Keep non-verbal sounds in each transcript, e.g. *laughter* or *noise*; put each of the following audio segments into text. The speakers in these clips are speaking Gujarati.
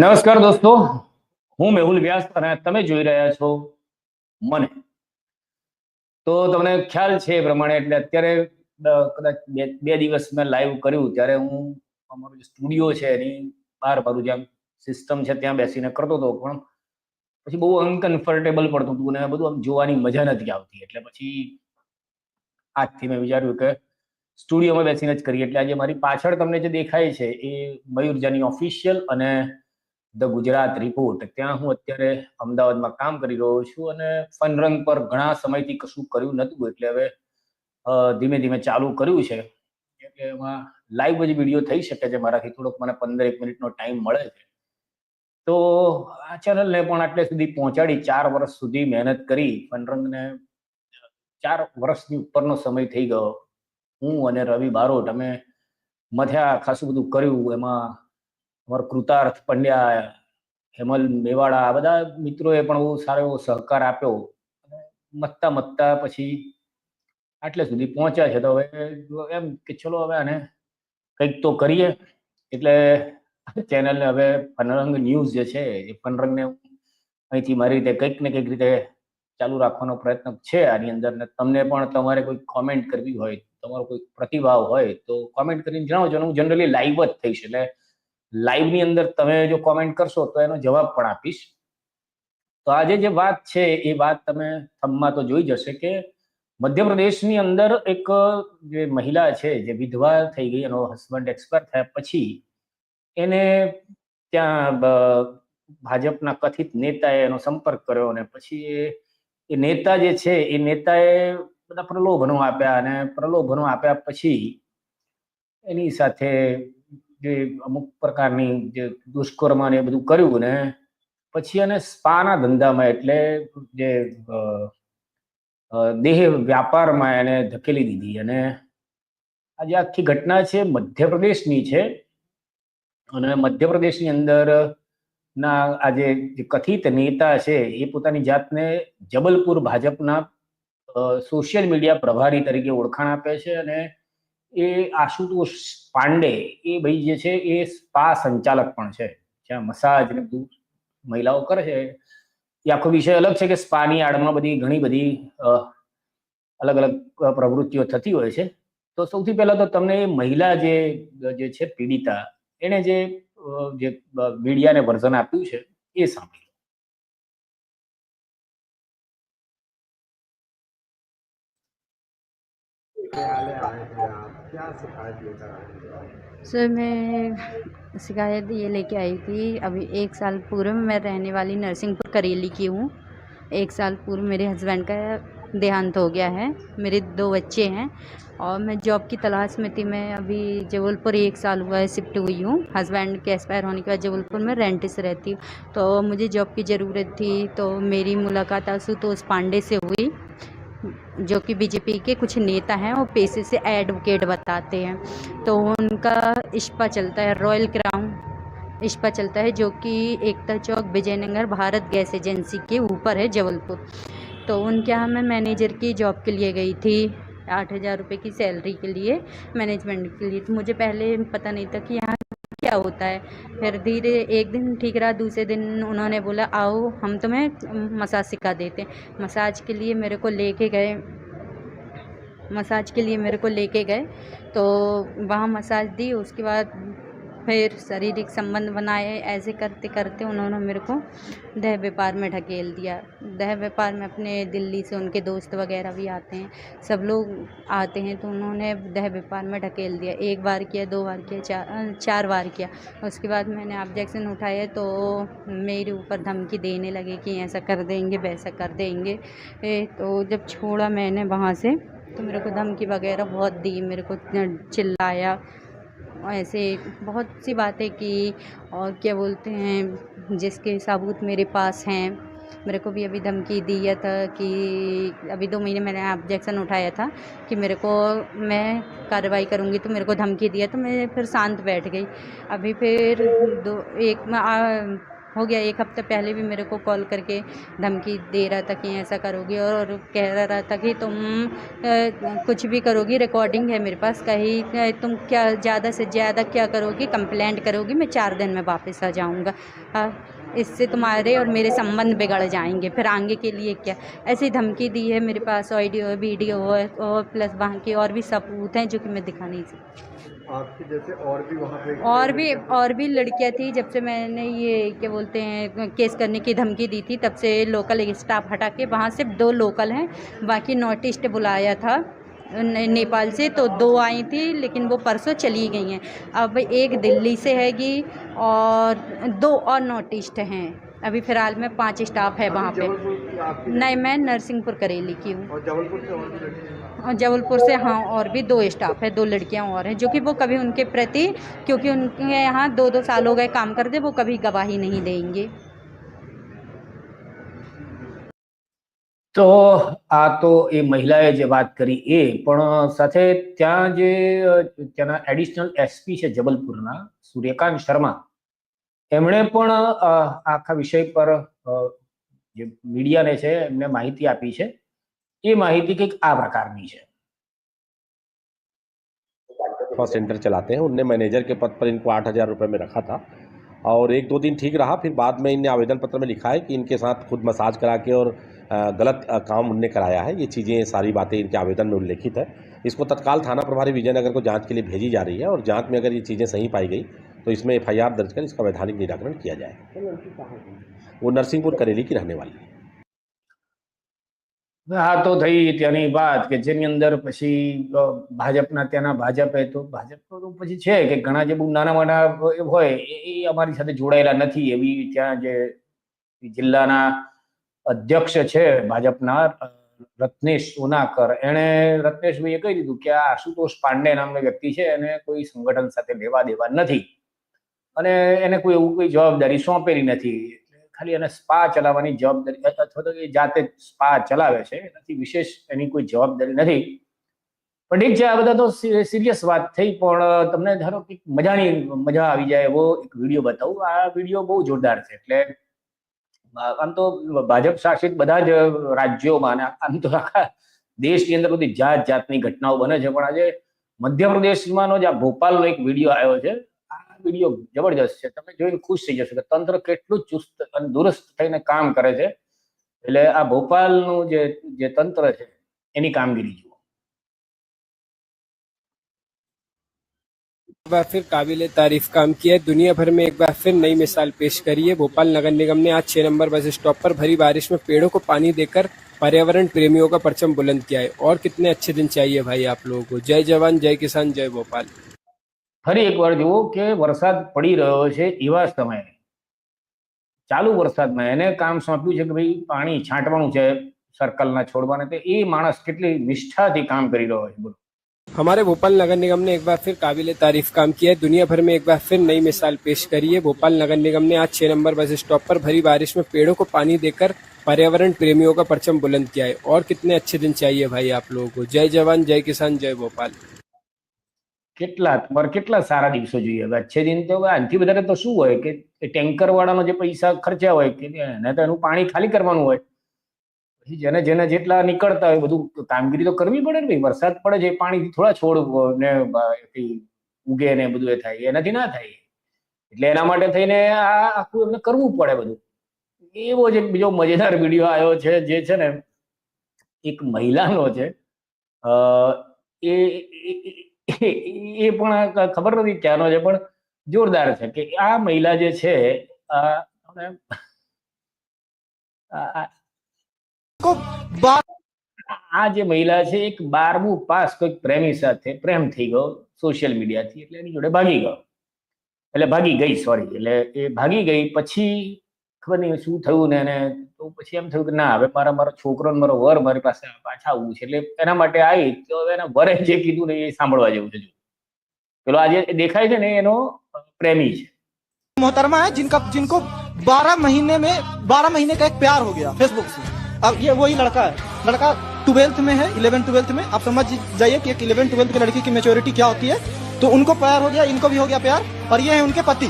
નમસ્કાર દોસ્તો. હું મેહુલ વ્યાસ અને તમે જોઈ રહ્યા છો મને. તો તમને ખ્યાલ છે એ પ્રમાણે એટલે અત્યારે કદાચ બે દિવસ મેં લાઈવ કર્યું. ત્યારે હું અમારો જે સ્ટુડિયો છે એની બહાર મારું જ્યાં સિસ્ટમ છે ત્યાં બેસીને કરતો હતો. પણ પછી બહુ અનકમ્ફર્ટેબલ પડતું હતું ને બધું આમ જોવાની મજા નથી આવતી. એટલે પછી આજથી મેં વિચાર્યું કે સ્ટુડિયોમાં બેસીને જ કરીએ. એટલે આજે મારી પાછળ તમને જે દેખાય છે એ મયુરજાની ઓફિશિયલ અને ધ ગુજરાત રિપોર્ટ. ત્યાં હું અત્યારે અમદાવાદમાં કામ કરી રહ્યો છું અને ફન રંગ પર ઘણા સમયથી કશું કર્યું નહોતું, એટલે હવે ધીમે ધીમે ચાલુ કર્યું છે. એટલે એમાં લાઈવ જ વીડિયો થઈ શકે છે મારાથી. થોડોક મને પંદર એક મિનિટનો ટાઈમ મળે છે. તો આ ચેનલને પણ આટલે સુધી પહોંચાડી ચાર વર્ષ સુધી મહેનત કરી. ફનરંગને ચાર વર્ષની ઉપરનો સમય થઈ ગયો. હું અને રવિ બારોટ અમે મથ્યા ખાસું બધું કર્યું. એમાં અમારો કૃતાર્થ, પંડ્યા, હેમલ મેવાડા, આ બધા મિત્રોએ પણ બહુ સારો એવો સહકાર આપ્યો. અને મતતા મતતા પછી આટલે સુધી પહોંચ્યા છે. તો હવે એમ કે ચલો હવે આને કંઈક તો કરીએ. એટલે ચેનલને હવે પનરંગ ન્યૂઝ જે છે, એ પનરંગને અહીંથી મારી રીતે કંઈક ને કંઈક રીતે ચાલુ રાખવાનો પ્રયત્ન છે આની અંદર. ને તમને પણ તમારે કોઈ કોમેન્ટ કરવી હોય, તમારો કોઈ પ્રતિભાવ હોય તો કોમેન્ટ કરીને જણાવજો. હું જનરલી લાઈવ જ થઈશ. એટલે લાઈવની અંદર તમે જો કોમેન્ટ કરશો તો એનો જવાબ પણ આપીશ. તો આજે જે વાત છે એ વાત તમે થમમાં તો જોઈ જશે કે મધ્યપ્રદેશની અંદર એક જે મહિલા છે, જે વિધવા થઈ ગઈ, એનો હસબન્ડ એક્સપાયર થયા પછી એને ત્યાં ભાજપના કથિત નેતાએ એનો સંપર્ક કર્યો અને પછી એ નેતા જે છે એ નેતાએ બધા પ્રલોભનો આપ્યા અને પ્રલોભનો આપ્યા પછી એની સાથે જે અમુક પ્રકારની જે દુષ્કર્મ ને એ બધું કર્યું ને, પછી એને સ્પાના ધંધામાં એટલે જે દેહ વ્યાપારમાં એને ધકેલી દીધી અને આ જે આખી ઘટના છે મધ્યપ્રદેશની છે. અને મધ્યપ્રદેશની અંદર ના આ જે જે કથિત નેતા છે એ પોતાની જાતને જબલપુર ભાજપના સોશિયલ મીડિયા પ્રભારી તરીકે ઓળખાણ આપે છે અને એ આશુતોષ પાંડે એ ભાઈ જે છે એ સ્પા સંચાલક પણ છે. જ્યાં મસાજ ને બધું મહિલાઓ કરે છે. એ આખો વિષય અલગ છે કે સ્પાની આડમાં બધી ઘણી બધી અલગ અલગ પ્રવૃત્તિઓ થતી હોય છે. તો સૌથી પહેલા તો તમને મહિલા જે જે છે પીડિતા, એને જે જે મીડિયાને વર્ઝન આપ્યું છે એ સાંભળી. લો सर, मैं शिकायत ये लेके आई थी, अभी एक साल पूर्व मैं रहने वाली नरसिंहपुर करेली की हूँ। एक साल पूर्व मेरे हस्बैंड का देहांत हो गया है, मेरे दो बच्चे हैं और मैं जॉब की तलाश में थी। मैं अभी जबलपुर एक साल हुआ है, शिफ्ट हुई हूँ। हस्बैंड के एक्सपायर होने के बाद जबलपुर में रेंट से रहती हूँ। तो मुझे जॉब की ज़रूरत थी तो मेरी मुलाकात आशुतोष पांडे से हुई। जो कि बीजेपी के कुछ नेता हैं, वो पेशे से एडवोकेट बताते हैं। तो उनका इश्पा चलता है रॉयल क्राउन इश्पा चलता है, जो कि एकता चौक, विजयनगर, भारत गैस एजेंसी के ऊपर है, जबलपुर। तो उनके यहाँ मैं मैनेजर की जॉब के लिए गई थी, आठ हज़ार रुपये की सैलरी के लिए, मैनेजमेंट के लिए। तो मुझे पहले पता नहीं था कि यहाँ क्या होता है? फिर धीरे एक दिन ठीक रहा, दूसरे दिन उन्होंने बोला, आओ, हम तुम्हें मसाज सिखा देते मसाज के लिए मेरे को लेके गए। मसाज के लिए मेरे को लेके गए तो वहाँ मसाज दी। उसके बाद फिर शारीरिक संबंध बनाए ऐसे करते करते उन्होंने मेरे को दह व्यापार में ढकेल दिया। दह व्यापार में अपने दिल्ली से उनके दोस्त वगैरह भी आते हैं सब लोग आते हैं तो उन्होंने दह व्यापार में ढकेल दिया। एक बार किया दो बार किया चार चार बार किया। उसके बाद मैंने ऑब्जेक्शन उठाया तो मेरे ऊपर धमकी देने लगे कि ऐसा कर देंगे वैसा कर देंगे। ए, तो जब छोड़ा मैंने वहाँ से तो मेरे को धमकी वगैरह बहुत दी मेरे को चिल्लाया। ऐसे बहुत सी बातें की और क्या बोलते हैं, जिसके सबूत मेरे पास हैं। मेरे को भी अभी धमकी दिया था कि अभी दो महीने मैंने ऑब्जेक्शन उठाया था कि मेरे को, मैं कार्रवाई करूँगी तो मेरे को धमकी दिया तो मैं फिर शांत बैठ गई। अभी फिर दो, एक हो गया एक हफ़्ते पहले भी मेरे को कॉल करके धमकी दे रहा था कि ऐसा करोगी और, कह रहा था कि तुम कुछ भी करोगी रिकॉर्डिंग है मेरे पास कहीं तुम क्या ज़्यादा से ज़्यादा क्या करोगी कंप्लेंट करोगी मैं चार दिन में वापस आ जाऊँगा। इससे तुम्हारे और मेरे संबंध बिगड़ जाएँगे फिर आगे के लिए क्या? ऐसी धमकी दी है मेरे पास ऑडियो वीडियो और प्लस वहाँ के और भी सबूत हैं जो कि मैं दिखा नहीं सकती। आपकी जैसे और भी वहाँ पे और भी और भी लड़कियाँ थी जब से मैंने ये क्या बोलते हैं केस करने की धमकी दी थी तब से लोकल स्टाफ हटा के वहाँ सिर्फ़ दो लोकल हैं बाकी नॉर्थ ईस्ट बुलाया था नेपाल से तो दो आई थी लेकिन वो परसों चली गई हैं। अब एक दिल्ली से हैगी और दो और नॉर्थ ईस्ट हैं। अभी फ़िलहाल में पाँच स्टाफ है वहाँ पे। नहीं मैं नरसिंहपुर करेली की हूँ। और जबलपुर से और भी लड़की हैं। और जबलपुर से हाँ और भी दो स्टाफ है दो लड़कियां और हैं जो कि वो कभी उनके प्रति क्योंकि उनके यहाँ दो दो साल हो गए काम करते वो कभी गवाही नहीं देंगे તો આ તો એ મહિલાએ જે વાત કરી એ પણ સાથે ત્યાં જે અ, ત્યાંના એડિશનલ એસપી છે જબલપુરના સૂર્યકાંત શર્મા એમણે પણ અ, આખા વિષય પર અ, જે મીડિયાને છે એમને માહિતી આપી છે એ માહિતી કંઈક આ પ્રકારની છે फर्स्ट सेंटर चलाते हैं उनने मैनेजर के पद पर इनको आठ हज़ार रुपये में रखा था और एक दो दिन ठीक रहा फिर बाद में इनने आवेदन पत्र में लिखा है कि इनके साथ खुद मसाज करा के और अ, गलत अ, काम उनने कराया है ये चीज़ें सारी बातें इनके आवेदन में उल्लेखित है इसको तत्काल थाना प्रभारी विजयनगर को जांच के लिए भेजी जा रही है और जांच में अगर ये चीज़ें सही पाई गई तो इसमें एफ दर्ज कर इसका वैधानिक निराकरण किया जाए वो नरसिंहपुर करेली की रहने वाली है આ તો થઈ ત્યાંની વાત કે જેની અંદર પછી ભાજપના ત્યાંના ભાજપે તો ભાજપ તો પછી છે કે ઘણા જે બહુ નાના મોટા હોય, એ અમારી સાથે જોડાયેલા નથી. એવી ત્યાં જે જિલ્લાના અધ્યક્ષ છે ભાજપના રત્નેશ સોનાકર. એણે રત્નેશભાઈએ કહી દીધું કે આ આશુતોષ પાંડે નામનો વ્યક્તિ છે, એને કોઈ સંગઠન સાથે લેવા દેવા નથી. અને એને કોઈ એવું કોઈ જવાબદારી સોંપેલી નથી. ખાલી એને સ્પા ચલાવવાની જવાબદારી અથવા તો એ જાતે સ્પા ચલાવે છે, એનાથી વિશેષ એની કોઈ જવાબદારી નથી. પણ ઠીક છે આ બધા તો સિરિયસ વાત થઈ, પણ તમને ધારો કે મજાની મજા આવી જાય, એવો એક વીડિયો બતાવું. આ વીડિયો બહુ જોરદાર છે, એટલે આમ તો ભાજપ શાસિત બધા જ રાજ્યોમાં આમ તો આખા દેશની અંદર બધી જાત જાતની ઘટનાઓ બને છે, પણ આજે મધ્યપ્રદેશમાંનો જ આ ભોપાલનો એક વીડિયો આવ્યો છે. વિડીયો જબરજસ્ત છે તમે જોઈને ખુશ થઈ જશો કે તંત્ર કેટલું ચુસ્ત અને દુરસ્ત થઈને કામ કરે છે એટલે આ ભોપાલનું જે જે તંત્ર છે એની કામગીરી જુઓ एक बार फिर काबिल तारीफ काम किया है दुनिया भर में एक बार फिर नई मिसाल पेश करी है भोपाल नगर निगम ने आज छह नंबर बस स्टॉप पर भरी बारिश में पेड़ों को पानी देकर पर्यावरण प्रेमियों का परचम बुलंद किया है और कितने अच्छे दिन चाहिए भाई आप लोगों को जय जवान जय किसान जय भोपाल ફરી એકવાર જુઓ કે વરસાદ પડી રહ્યો છે એવા સમયે ચાલુ વરસાદમાં એને કામ સોંપ્યું છે કે ભાઈ પાણી છાંટવાનું છે સર્કલના છોડવાને તે એ માણસ કેટલી નિષ્ઠાથી કામ કરી રહ્યો છે બોલો हमारे भोपाल नगर निगम ने एक बार फिर काबिल तारीफ काम किया है दुनिया भर में एक बार फिर नई मिसाल पेश करी है भोपाल नगर निगम ने आज छह नंबर बस स्टॉप पर भरी बारिश में पेड़ों को पानी देकर पर्यावरण प्रेमियों का परचम बुलंद किया है और कितने अच्छे दिन चाहिए भाई आप लोगों को जय जवान जय किसान जय भोपाल કેટલા તમારે કેટલા સારા દિવસો જોઈએ? હવે અચ્છે દિન તો આનાથી વધારે તો શું હોય કે ટેન્કર વાળાનો જે પૈસા ખર્ચ્યા હોય કે એને તો એનું પાણી ખાલી કરવાનું હોય. પછી જેને જેને જેટલા નીકળતા હોય બધું કામગીરી તો કરવી પડે ને ભાઈ. વરસાદ પડે છે એ પાણીથી થોડા છોડ ને ઉગે ને બધું એ થાય. એનાથી ના થાય. એટલે એના માટે થઈને આ આખું એમને કરવું પડે બધું. એવો જ એક બીજો મજેદાર વીડિયો આવ્યો છે જે છે ને એક મહિલાનો છે. એ એ- પણ ખબર નથી ક્યાંનો છે, પણ જોરદાર છે કે આ મહિલા જે છે, આ જે મહિલા છે, એક બારમું પાસ કોઈક પ્રેમી સાથે, પ્રેમ થઈ ગયો સોશિયલ મીડિયાથી એટલે એની જોડે ભાગી ગયો. એટલે ભાગી ગઈ સોરી એટલે એ ભાગી ગઈ, પછી ખબર નહીં શું થયું ને એને તો પછી એમ થયું કે ના હવે મારા મારો છોકરો ને મારો વર મારી પાસે પાછા આવવું છે એટલે એના માટે આવી તો હવે એના વરે જે કીધું ને એ સાંભળવા જેવું છે જો. પેલો આજે દેખાય છે ને એનો પ્રેમી છે मोहतरमा है जिनका जिनको 12 महीने में 12 महीने का एक प्यार हो गया फेसबुक से अब ये वही लड़का है लड़का ट्वेल्थ में है इलेवन ट्वेल्थ में आप समझ जाइए कि एक इलेवन ट्वेल्थ की लड़की की मेच्योरिटी क्या होती है तो उनको प्यार हो गया इनको भी हो गया प्यार और ये है उनके पति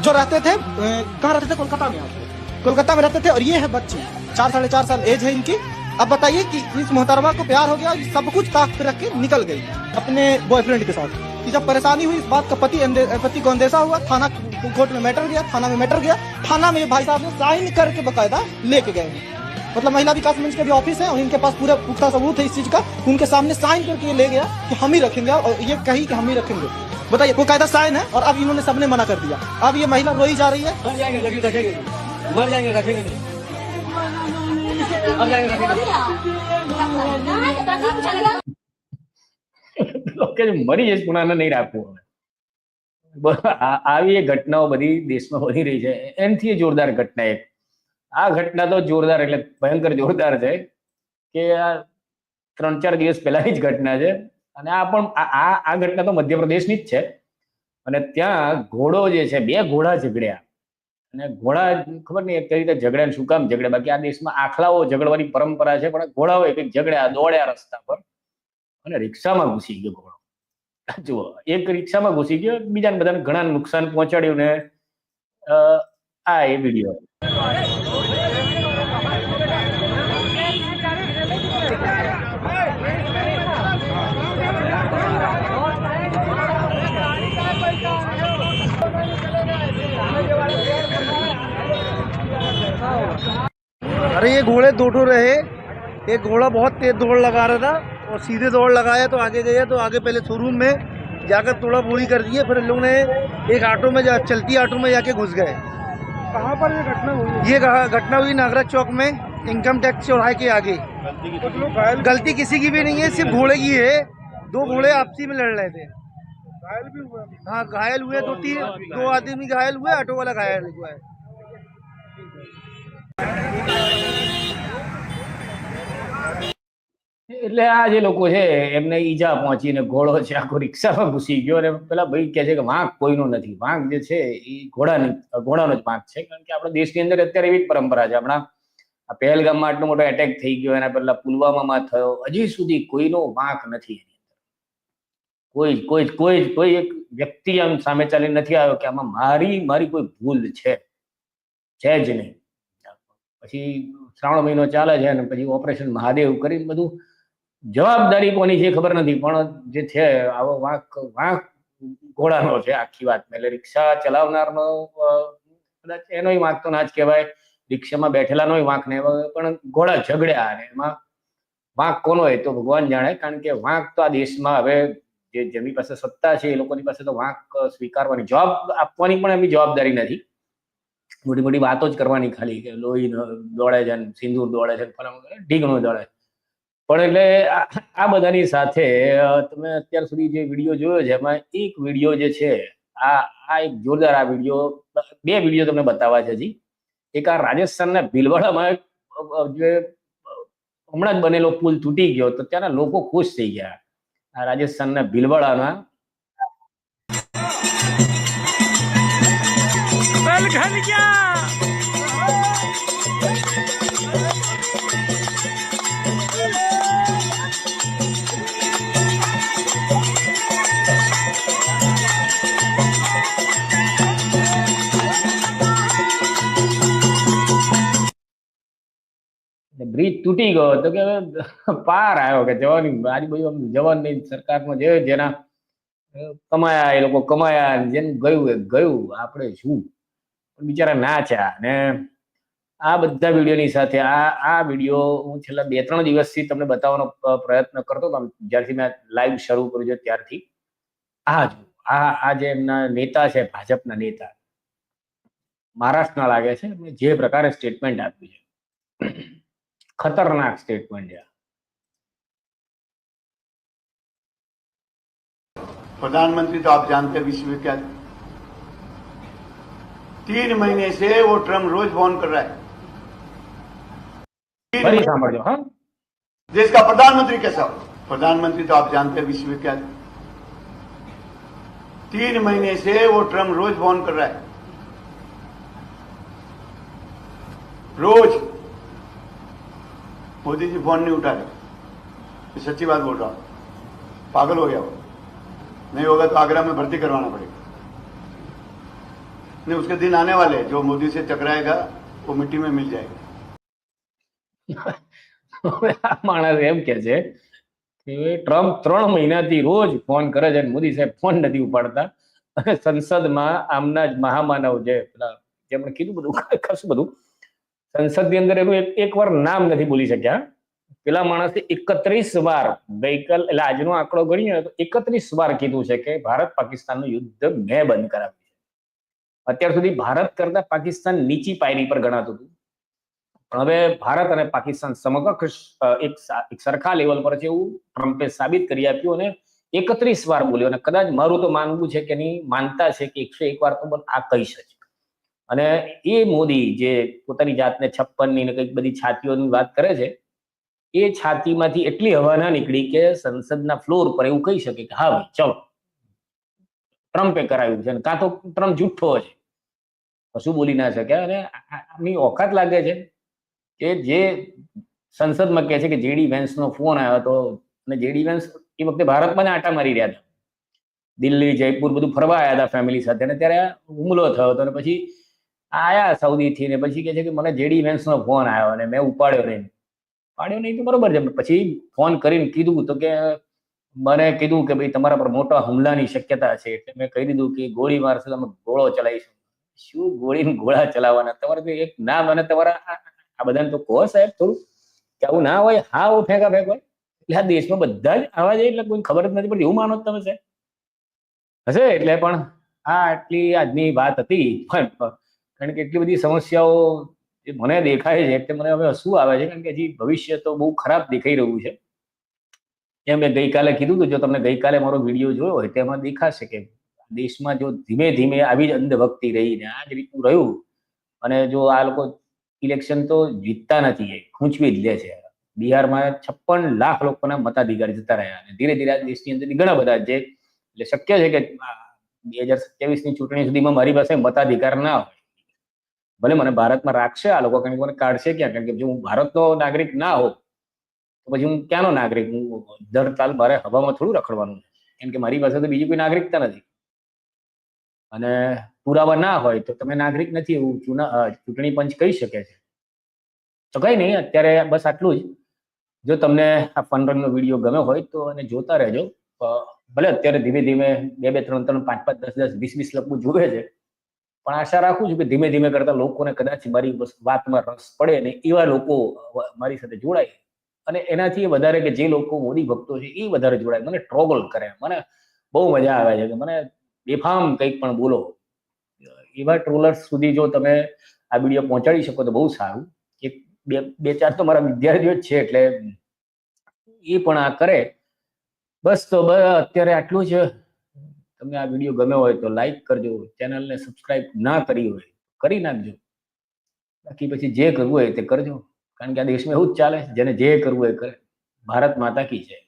जो रहते थे कहाँ रहते थे? कोलकाता में कोलकाता में रहते थे और ये है बच्ची। चार, साढ़े चार साल एज है इनकी। अब बताइए कि इस मोहतरमा को प्यार हो गया सब कुछ ताक पे रख के निकल गई, अपने बॉयफ्रेंड के साथ। कि जब परेशानी हुई इस बात का पति पति को अंदेशा हुआ, थाना कोर्ट में मैटर गया, थाना में मैटर गया, थाना में भाई साहब ने साइन करके बकायदा लेके गए। मतलब महिला विकास मंच के भी ऑफ़िस है और इनके पास पूरा पुख्ता सबूत है इस चीज़ का। उनके सामने साइन करके ये ले गया कि हम ही रखेंगे और ये कही कि हम ही रखेंगे। बताइए कोई कायदा साइन है और अब इन्होंने सबने मना कर दिया अब ये महिला रोई जा रही है કે મરી જઈશ પણ આને નહીં રાખવું હવે. બ- આ- આવી એક ઘટનાઓ બધી દેશમાં વધી રહી છે એનાથી જોરદાર ઘટના એક આ ઘટના તો જોરદાર એટલે ભયંકર જોરદાર છે કે આ ત્રણ ચાર દિવસ પહેલાની જ ઘટના છે અને આ પણ આ આ ઘટના તો મધ્યપ્રદેશની જ છે. અને ત્યાં ઘોડો જે છે, બે ઘોડા ઝઘડ્યા. અને ઘોડા ખબર નહીં કઈ રીતે ઝઘડ્યા ને શું કામ ઝઘડ્યા? બાકી આ દેશમાં આખલાઓ ઝઘડવાની પરંપરા છે, પણ ઘોડાઓ એક ઝઘડ્યા, દોડ્યા રસ્તા પર. અને રિક્ષામાં ઘૂસી ગયો ઘોડો. જુઓ, એક રિક્ષામાં ઘૂસી ગયો, બીજાને બધાને ઘણા નુકસાન પહોંચાડ્યું ને આ એ વીડિયો अरे ये घोड़े दो ठो रहे। एक घोड़ा बहुत तेज दौड़ लगा रहा था और सीधे दौड़ लगाया तो आगे गया तो आगे पहले शोरूम में जाकर थोड़ा पूरी कर दिए। फिर इन लोगों ने एक ऑटो में जा चलती ऑटो में जाके घुस गए। कहाँ पर ये घटना हुई? ये घटना हुई नागराज चौक में इनकम टैक्स चौराहे के आगे। लोग घायल गलती किसी की भी नहीं है सिर्फ़ घोड़े की है। दो घोड़े आपसी में लड़ रहे थे। घायल भी हुए हाँ घायल हुए दो तीन दो आदमी घायल हुए ऑटो वाला घायल हुआ है। એટલે આ જે લોકો છે, એમને ઈજા પહોંચીને ઘોડો છે, આખો રિક્ષામાં ઘૂસી ગયો અને પેલા ભાઈ કહે છે કે વાંક કોઈનો નથી. વાંક જે છે એ ઘોડાની, ઘોડાનો જ વાંક છે. કારણ કે આપણા દેશની અંદર અત્યારે એવી જ પરંપરા છે. આપણા આ પહેલગામમાં આટલો મોટો એટેક થઈ ગયો, એના પહેલા પુલવામામાં થયો. હજી સુધી કોઈનો વાંક નથી કોઈ કોઈ કોઈ કોઈ એક વ્યક્તિ આમ સામે ચાલી નથી આવ્યો કે આમાં મારી મારી કોઈ ભૂલ છે. છે જ નહીં. પછી શ્રાવણ મહિનો ચાલે છે અને પછી ઓપરેશન મહાદેવ કરીને બધું જવાબદારી કોની છે ખબર નથી, પણ જે છે આવો વાંક વાંક ઘોડાનો છે આખી વાત. એટલે રિક્ષા ચલાવનારનો કદાચ એનોય વાંક તો ના જ કહેવાય. રિક્ષામાં બેઠેલાનોય વાંક ને પણ ઘોડા ઝઘડ્યા અને એમાં વાંક કોનો હોય તો ભગવાન જાણે, કારણ કે વાંક તો આ દેશમાં હવે જે જેમની પાસે સત્તા છે એ લોકોની પાસે તો વાંક સ્વીકારવાની જવાબ આપવાની પણ એમની જવાબદારી નથી. મોટી મોટી વાતો જ કરવાની ખાલી કે લોહી દોડે છે સિંદૂર દોડે છે ઢીંગણું દોડે પણ એટલે આ બધાની સાથે તમે અત્યાર સુધી જે વીડિયો જોયો છે, એમાં એક વીડિયો જે છે, આ આ એક જોરદાર આ વીડિયો, બે વીડિયો તમને બતાવવા છે હજી. એક આ રાજસ્થાનના ભીલવાડામાં જે, હમણાં જ બનેલો પુલ તૂટી ગયો તો ત્યાંના લોકો ખુશ થઈ ગયા. આ રાજસ્થાનના ભીલવાડાના બ્રિજ તૂટી ગયો. તો કે પાર આવ્યો કે જવાની આજુબાજુ જવાની સરકારમાં જે જેના, કમાયા એ લોકો કમાયા, જેનું ગયું એ ગયું. આપણે શું? પણ બિચારા નાચ્યા ને આ બધા વિડીયોની સાથે આ આ વિડીયો હું છેલ્લા બે ત્રણ દિવસથી તમને બતાવવાનો અ, પ્રયત્ન કરતો હતો આમ જ્યારથી મેં લાઈવ શરૂ કર્યું છે ત્યારથી આ જો આ આ જે એમના નેતા છે ભાજપના નેતા મહારાષ્ટ્રના લાગે છે એમણે જે પ્રકારે સ્ટેટમેન્ટ આપ્યું છે ખતરનાક સ્ટેટમેન્ટ છે प्रधानमंत्री तो आप जानते हैं विश्व क्या तीन महीने से वो ट्रम रोज फ़ोन कर रहा है। देश का प्रधानमंत्री कैसा हो? प्रधानमंत्री तो आप जानते हैं विश्व क्या तीन महीने से वो ट्रम रोज फ़ोन कर रहा है। रोज। मोदी जी फ़ोन नहीं उठा रहे। सच्ची बात बोल रहा हूँ। पागल हो गया वो। नहीं होगा तो आगरा में भर्ती करवाना पड़ेगा। नहीं उसके दिन आने वाले हैं। जो मोदी से टकराएगा वो मिट्टी में मिल जाएगा હવે આ માણસ એમ કે છે કે ટ્રમ્પ ત્રણ મહિનાથી રોજ ફોન કરે છે અને મોદી સાહેબ ફોન નથી ઉપાડતા અને સંસદમાં આમના જ મહામાનવ જે પેલા જેમણે કીધું બધું *laughs* કશું બધું સંસદની અંદર એનું એક એક વાર નામ નથી બોલી શક્યા પેલા માણસે એકત્રીસ વાર ગઈકાલ એટલે આજનો આંકડો ગણીએ તો એકત્રીસ વાર કીધું છે કે ભારત પાકિસ્તાનનું યુદ્ધ મેં બંધ કરાવ્યું છે અત્યાર સુધી ભારત કરતા પાકિસ્તાન નીચી પાયરી પર ગણાતું હતું. પણ હવે ભારત અને પાકિસ્તાન સમકક્ષ એક સરખા લેવલ પર છે એવું ટ્રમ્પે સાબિત કરી આપ્યું અને એકત્રીસ વાર બોલ્યો અને કદાચ મારું તો માનવું છે કે નહીં, માનતા છે કે એકસો એક વાર તો પણ આ કહી શકે. અને એ મોદી જે પોતાની જાતને છપ્પનની ને કંઈક બધી છાતીઓની વાત કરે છે, એ છાતીમાંથી એટલી હવા ના નીકળી કે સંસદના ફ્લોર પર એવું કહી શકે કે હા ભાઈ, ચલો. ટ્રમ્પે કરાવ્યું છે કાં તો ટ્રમ્પ જુઠ્ઠો છે. કશું બોલી ના શક્યા અને આની ઓકાત લાગે છે કે જે સંસદમાં કહે છે કે જેડી વેન્સ નો ફોન આવ્યો હતો અને જેડી વેન્સ એ વખતે ભારતમાં આટા મારી રહ્યા હતા. દિલ્હી, જયપુર બધું ફરવા આવ્યા હતા ફેમિલી સાથે અને ત્યારે હુમલો થયો હતો અને પછી આયા સાઉદી થી ને પછી કહે છે કે મને જેડી વેન્સ નો ફોન આવ્યો અને મેં ઉપાડ્યો નહીં. ઉપાડ્યો નહીં તો બરોબર છે. પછી ફોન કરીને કીધું તો કે મને કીધું કે ભાઈ તમારા પર મોટા હુમલાની શક્યતા છે. એટલે મેં કહી દીધું કે ગોળી મારશે તમે ગોળો ચલાવીશું. શું ગોળીને ગોળા ચલાવવાના? તમારે તો એક નામ અને તમારા આ- બધાને તો કહો સાહેબ થોડું, કે આવું ના હોય, હા આવું ફેંકા ફેંક હોય. એટલે આ દેશમાં બધા જ આવા છે એટલે કોઈ ખબર જ નથી પડતી એવું માનો તમે સાહેબ? હશે એટલે પણ આ આટલી આજની વાત હતી. પણ કારણ કે એટલી બધી સમસ્યાઓ જે મને દેખાય છે, તે મને હવે હસવું આવે છે, કારણ કે હજી ભવિષ્ય તો બહુ ખરાબ દેખાઈ રહ્યું છે. એમ મેં ગઈકાલે કીધું હતું, જો તમને ગઈકાલે મારો વીડિયો જોયો હોય તેમાં દેખાશે કે દેશમાં જો ધીમે ધીમે આવી જ અંધભક્તિ રહી ને આ જ રીતનું રહ્યું અને જો આ લોકો ઇલેક્શન તો જીતતા નથી ખૂંચવી જ લે છે. બિહારમાં છપ્પન લાખ લોકોના મતાધિકાર જતા રહ્યા અને ધીરે ધીરે આ દેશની અંદર ઘણા બધા જે, એટલે શક્ય છે કે બે હજાર સત્યાવીસની ચૂંટણી સુધીમાં મારી પાસે મતાધિકાર ના હોય. ભલે મને ભારતમાં રાખશે, આ લોકો કારણ કે મને કાઢશે ક્યાં? કારણ કે જો હું ભારતનો નાગરિક ના હોઉં, તો પછી હું ક્યાંનો નાગરિક? હું દર તાલ મારે હવામાં થોડું રખડવાનું છે. કેમ કે મારી પાસે તો બીજી કોઈ નાગરિકતા નથી. અને પુરાવા ના હોય તો તમે નાગરિક નથી એવું ચૂંટણી પંચ કહી શકે છે. તો કઈ નહીં, અત્યારે બસ આટલું જ. જો તમને આ ફન વીડિયો ગમ્યો હોય તો અને જોતા રહેજો. ભલે અત્યારે ધીમે ધીમે બે બે, ત્રણ ત્રણ, પાંચ પાંચ, દસ દસ, વીસ વીસ લોકો જુએ છે. પણ આશા રાખું છું કે ધીમે ધીમે કરતા લોકોને કદાચ મારી વાતમાં રસ પડે ને એવા લોકો મારી સાથે જોડાય. અને એનાથી વધારે કે જે લોકો મોદી ભક્તો છે એ વધારે જોડાય. મને ટ્રોગલ કરે. મને બહુ મજા આવે છે. કે મને બેફામ કંઈક પણ બોલો. એવા ટ્રોલર્સ સુધી જો તમે આ વીડિયો પહોંચાડી શકો તો બહુ સારું. એક બે બે ચાર તો મારા વિદ્યાર્થીઓ જ છે એટલે એ પણ આ કરે. બસ તો બસ અત્યારે આટલું જ. તમને આ વીડિયો ગમ્યો હોય તો લાઈક કરજો. ચેનલને સબસ્ક્રાઇબ ના કરી હોય કરી નાખજો. બાકી પછી જે કરવું હોય તે કરજો. કારણ કે આ દેશમાં એવું જ ચાલે જેને જે કરવું એ કરે. ભારત માતા કી છે